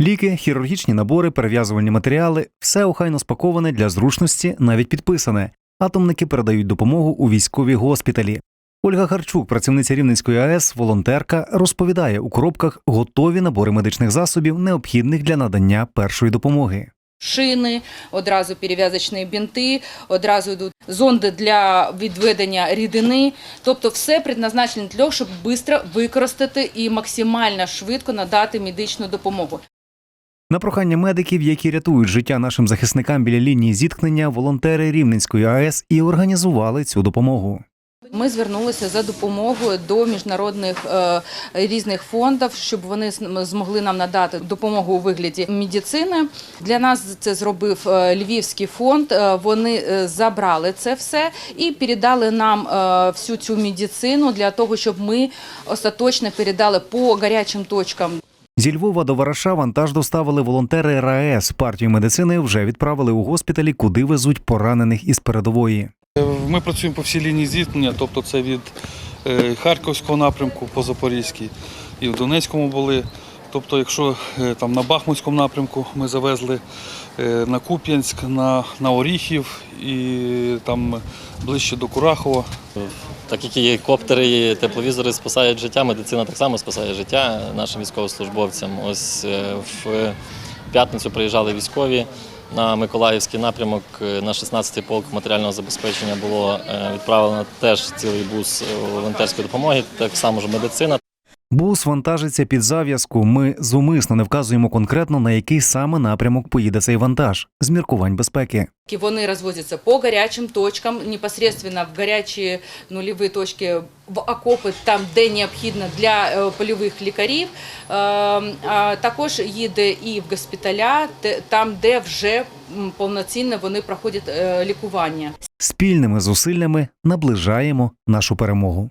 Ліки, хірургічні набори, перев'язувальні матеріали все охайно спаковане для зручності, навіть підписане. Атомники передають допомогу у військові госпіталі. Ольга Харчук, працівниця Рівненської АЕС, волонтерка, розповідає, у коробках готові набори медичних засобів, необхідних для надання першої допомоги. шини, одразу перев'язочні бінти, одразу йдуть зонди для відведення рідини. Тобто все предназначено для того, щоб швидко використати і максимально швидко надати медичну допомогу. На прохання медиків, які рятують життя нашим захисникам біля лінії зіткнення, волонтери Рівненської АЕС і організували цю допомогу. Ми звернулися за допомогою до міжнародних е, різних фондів, щоб вони змогли нам надати допомогу у вигляді медицини. Для нас це зробив е, Львівський фонд. Е, Вони забрали це все і передали нам всю цю медицину для того, щоб ми остаточно передали по гарячим точкам Зі Львова до Вараша вантаж доставили волонтери РаЕС. Партію медицини вже відправили у госпіталі, куди везуть поранених із передової. Ми працюємо по всій лінії зіткнення, тобто це від е, Харківського напрямку по Запорізькій і в Донецькому були. Тобто, якщо е, там на Бахмутському напрямку ми завезли е, на Куп'янськ, на, на Оріхів і там ближче до Курахова. Так як і коптери, і тепловізори спасають життя, медицина так само спасає життя нашим військовослужбовцям. Ось е, в п'ятницю приїжджали військові на Миколаївський напрямок. На 16-й полк матеріального забезпечення було відправлено теж цілий бус волонтерської допомоги, так само ж медицина. Бус вантажиться під зав'язку. Ми зумисно не вказуємо конкретно на який саме напрямок поїде цей вантаж з міркувань безпеки. Вони розвозяться по гарячим точкам, непосредственно в гарячі нульові точки, в окопи, там, де необхідно для е, польових лікарів. Е, а Також їде і в госпіталя, там, де вже повноцінно вони проходять е, лікування. Спільними зусиллями наближаємо нашу перемогу.